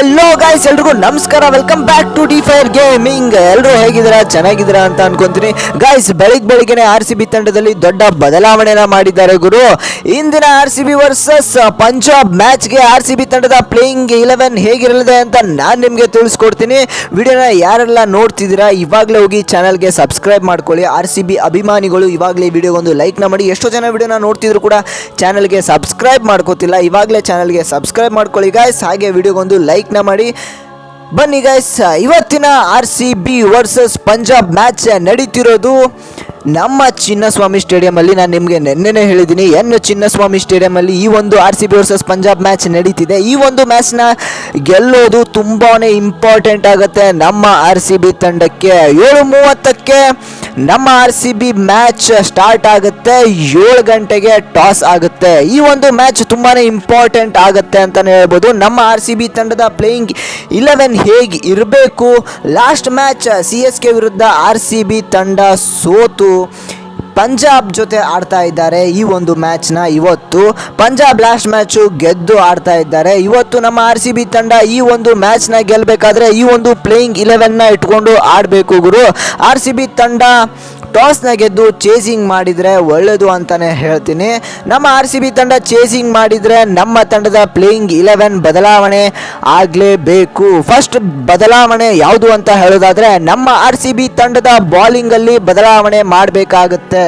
Hello guys ಎಲ್ರಿಗೂ ನಮಸ್ಕಾರ. Welcome back to the fire gaming ಎಲ್ಲರೂ ಹೇಗಿದ್ದೀರಾ? ಚೆನ್ನಾಗಿದ್ದೀರಾ ಅಂತ ಅನ್ಕೊಂತೀನಿ. ಗಾಯ್ಸ್ ಬೆಳಿಗ್ಗೆ ಬೆಳಿಗ್ಗೆನೆ ಆರ್ ಸಿ ಬಿ ತಂಡದಲ್ಲಿ ದೊಡ್ಡ ಬದಲಾವಣೆನ ಮಾಡಿದ್ದಾರೆ ಗುರು. ಇಂದಿನ R C B versus Punjab ಮ್ಯಾಚ್ಗೆ R C B ತಂಡದ ಪ್ಲೇಯಿಂಗ್ ಇಲೆವೆನ್ ಹೇಗಿರಲಿದೆ ಅಂತ ನಾನು ನಿಮಗೆ ತಿಳಿಸ್ಕೊಡ್ತೀನಿ. ವಿಡಿಯೋನ ಯಾರೆಲ್ಲ ನೋಡ್ತಿದ್ದೀರಾ, ಇವಾಗಲೇ ಹೋಗಿ ಚಾನಲ್ಗೆ ಸಬ್ಸ್ಕ್ರೈಬ್ ಮಾಡ್ಕೊಳ್ಳಿ. ಆರ್ ಸಿ ಬಿ ಅಭಿಮಾನಿಗಳು ಇವಾಗಲೇ ವಿಡಿಯೋಗೊಂದು ಲೈಕ್ನ ಮಾಡಿ. ಎಷ್ಟೋ ಜನ ವಿಡಿಯೋನ ನೋಡ್ತಿದ್ರು ಕೂಡ ಚಾನಲ್ಗೆ ಸಬ್ಸ್ಕ್ರೈಬ್ ಮಾಡ್ಕೋತಿಲ್ಲ. ಇವಾಗಲೇ ಚಾನಲ್ಗೆ ಸಬ್ಸ್ಕ್ರೈಬ್ ಮಾಡ್ಕೊಳ್ಳಿ ಗಾಯ್ಸ್ ಹಾಗೆ ವಿಡಿಯೋಗೊಂದು ಲೈಕ್ನ ಮಾಡಿ. ಬನ್ನಿ ಗೈಸ್ ಇವತ್ತಿನ R C B versus Punjab match ನಡೀತಿರೋದು. ನಮ್ಮ ಚಿನ್ನಸ್ವಾಮಿ ಸ್ಟೇಡಿಯಮಲ್ಲಿ ನಾನು ನಿಮಗೆ ನೆನ್ನೆನೇ ಹೇಳಿದ್ದೀನಿ, ಎನ್ ಚಿನ್ನಸ್ವಾಮಿ ಸ್ಟೇಡಿಯಮಲ್ಲಿ ಈ ಒಂದು R C B versus Punjab match ನಡೀತಿದೆ. ಈ ಒಂದು ಮ್ಯಾಚ್ನ ಗೆಲ್ಲೋದು ತುಂಬಾ ಇಂಪಾರ್ಟೆಂಟ್ ಆಗುತ್ತೆ ನಮ್ಮ ಆರ್ ಸಿ ಬಿ ತಂಡಕ್ಕೆ. ಏಳು ಮೂವತ್ತಕ್ಕೆ ನಮ್ಮ R C B match start ಆಗುತ್ತೆ, ಏಳು ಗಂಟೆಗೆ ಟಾಸ್ ಆಗುತ್ತೆ. ಈ ಒಂದು ಮ್ಯಾಚ್ ತುಂಬಾ ಇಂಪಾರ್ಟೆಂಟ್ ಆಗುತ್ತೆ ಅಂತಲೇ ಹೇಳ್ಬೋದು. ನಮ್ಮ ಆರ್ ಸಿ ಬಿ ತಂಡದ ಪ್ಲೇಯಿಂಗ್ ಇಲೆವೆನ್ ಹೇಗೆ ಇರಬೇಕು? Last match C S K ವಿರುದ್ಧ ಆರ್ ಸಿ ಬಿ ತಂಡ ಸೋತು. ಪಂಜಾಬ್ ಜೊತೆ ಆಡ್ತಾ ಇದ್ದಾರೆ ಈ ಒಂದು ಮ್ಯಾಚ್ನ ಇವತ್ತು. ಪಂಜಾಬ್ ಲಾಸ್ಟ್ ಮ್ಯಾಚು ಗೆದ್ದು ಆಡ್ತಾ ಇದ್ದಾರೆ. ಇವತ್ತು ನಮ್ಮ ಆರ್ ಸಿ ಬಿ ತಂಡ ಈ ಒಂದು ಮ್ಯಾಚ್ನ ಗೆಲ್ಲಬೇಕಾದ್ರೆ ಈ ಒಂದು ಪ್ಲೇಯಿಂಗ್ ಇಲೆವೆನ್ನ ಇಟ್ಕೊಂಡು ಆಡಬೇಕು ಗುರು. ಆರ್ ಸಿ ಬಿ ತಂಡ ಟಾಸ್ನ ಗೆದ್ದು ಚೇಸಿಂಗ್ ಮಾಡಿದರೆ ಒಳ್ಳೆಯದು ಅಂತಲೇ ಹೇಳ್ತೀನಿ. ನಮ್ಮ ಆರ್ ಸಿ ಬಿ ತಂಡ ಚೇಸಿಂಗ್ ಮಾಡಿದರೆ ನಮ್ಮ ತಂಡದ ಪ್ಲೇಯಿಂಗ್ ಇಲೆವೆನ್ ಬದಲಾವಣೆ ಆಗಲೇಬೇಕು. ಫಸ್ಟ್ ಬದಲಾವಣೆ ಯಾವುದು ಅಂತ ಹೇಳೋದಾದರೆ ನಮ್ಮ ಆರ್ ಸಿ ಬಿ ತಂಡದ ಬಾಲಿಂಗಲ್ಲಿ ಬದಲಾವಣೆ ಮಾಡಬೇಕಾಗುತ್ತೆ.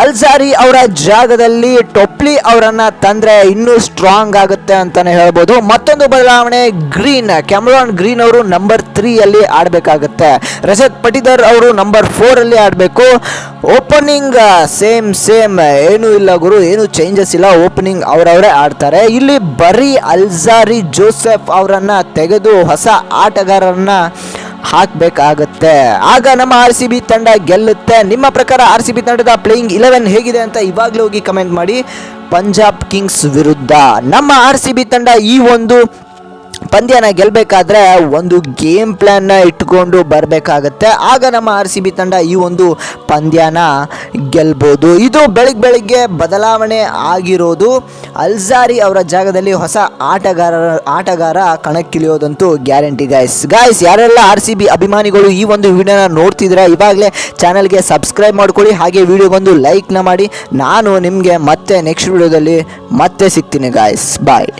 ಅಲ್ಸಾರಿ ಅವರ ಜಾಗದಲ್ಲಿ ಟೊಪ್ಲಿ ಅವರನ್ನು ತಂದರೆ ಇನ್ನೂ ಸ್ಟ್ರಾಂಗ್ ಆಗುತ್ತೆ ಅಂತಲೇ ಹೇಳ್ಬೋದು. ಮತ್ತೊಂದು ಬದಲಾವಣೆ, ಗ್ರೀನ್. ಕ್ಯಾಮ್ರಾನ್ ಗ್ರೀನ್ ಅವರು ನಂಬರ್ ತ್ರೀಯಲ್ಲಿ ಆಡಬೇಕಾಗುತ್ತೆ. ರಜತ್ ಪಟಿದರ್ ಅವರು ನಂಬರ್ ಫೋರಲ್ಲಿ ಆಡಬೇಕು. Opening, same same. ಏನೂ ಇಲ್ಲ ಗುರು, ಏನು ಚೇಂಜಸ್ ಇಲ್ಲ. ಓಪನಿಂಗ್ ಅವರವರೇ ಆಡ್ತಾರೆ. ಇಲ್ಲಿ ಬರೀ ಅಲ್ಜಾರಿ ಜೋಸೆಫ್ ಅವರನ್ನು ತೆಗೆದು ಹೊಸ ಆಟಗಾರರನ್ನ ಹಾಕಬೇಕಾಗತ್ತೆ. ಆಗ ನಮ್ಮ ಆರ್ ಸಿ ಬಿ ತಂಡ ಗೆಲ್ಲುತ್ತೆ. ನಿಮ್ಮ ಪ್ರಕಾರ ಆರ್ ಸಿ ಬಿ ತಂಡದ ಪ್ಲೇಯಿಂಗ್ ಇಲೆವೆನ್ ಹೇಗಿದೆ ಅಂತ ಇವಾಗಲೇ ಹೋಗಿ ಕಮೆಂಟ್ ಮಾಡಿ. ಪಂಜಾಬ್ ಕಿಂಗ್ಸ್ ವಿರುದ್ಧ ನಮ್ಮ ಆರ್ ಸಿ ಬಿ ತಂಡ ಈ ಒಂದು ಪಂದ್ಯನ ಗೆಲ್ಲಬೇಕಾದ್ರೆ ಒಂದು ಗೇಮ್ ಪ್ಲ್ಯಾನ್ನ ಇಟ್ಕೊಂಡು ಬರಬೇಕಾಗತ್ತೆ. ಆಗ ನಮ್ಮ ಆರ್ ಸಿ ಬಿ ತಂಡ ಈ ಒಂದು ಪಂದ್ಯನ ಗೆಲ್ಬೋದು. ಇದು ಬೆಳಿಗ್ಗೆ ಬೆಳಿಗ್ಗೆ ಬದಲಾವಣೆ ಆಗಿರೋದು. ಅಲ್ಜಾರಿ ಅವರ ಜಾಗದಲ್ಲಿ ಹೊಸ ಆಟಗಾರ ಆಟಗಾರ ಕಣಕ್ಕಿಳಿಯೋದಂತೂ ಗ್ಯಾರಂಟಿ ಗಾಯ್ಸ್ ಗಾಯ್ಸ್ ಯಾರೆಲ್ಲ ಆರ್ ಸಿ ಬಿ ಅಭಿಮಾನಿಗಳು ಈ ಒಂದು ವಿಡಿಯೋನ ನೋಡ್ತಿದ್ರೆ ಇವಾಗಲೇ ಚಾನಲ್ಗೆ ಸಬ್ಸ್ಕ್ರೈಬ್ ಮಾಡ್ಕೊಳ್ಳಿ. ಹಾಗೆ ವಿಡಿಯೋಗೊಂದು ಲೈಕ್ನ ಮಾಡಿ. ನಾನು ನಿಮಗೆ ಮತ್ತೆ ನೆಕ್ಸ್ಟ್ ವಿಡಿಯೋದಲ್ಲಿ ಮತ್ತೆ ಸಿಗ್ತೀನಿ ಗಾಯ್ಸ್ ಬಾಯ್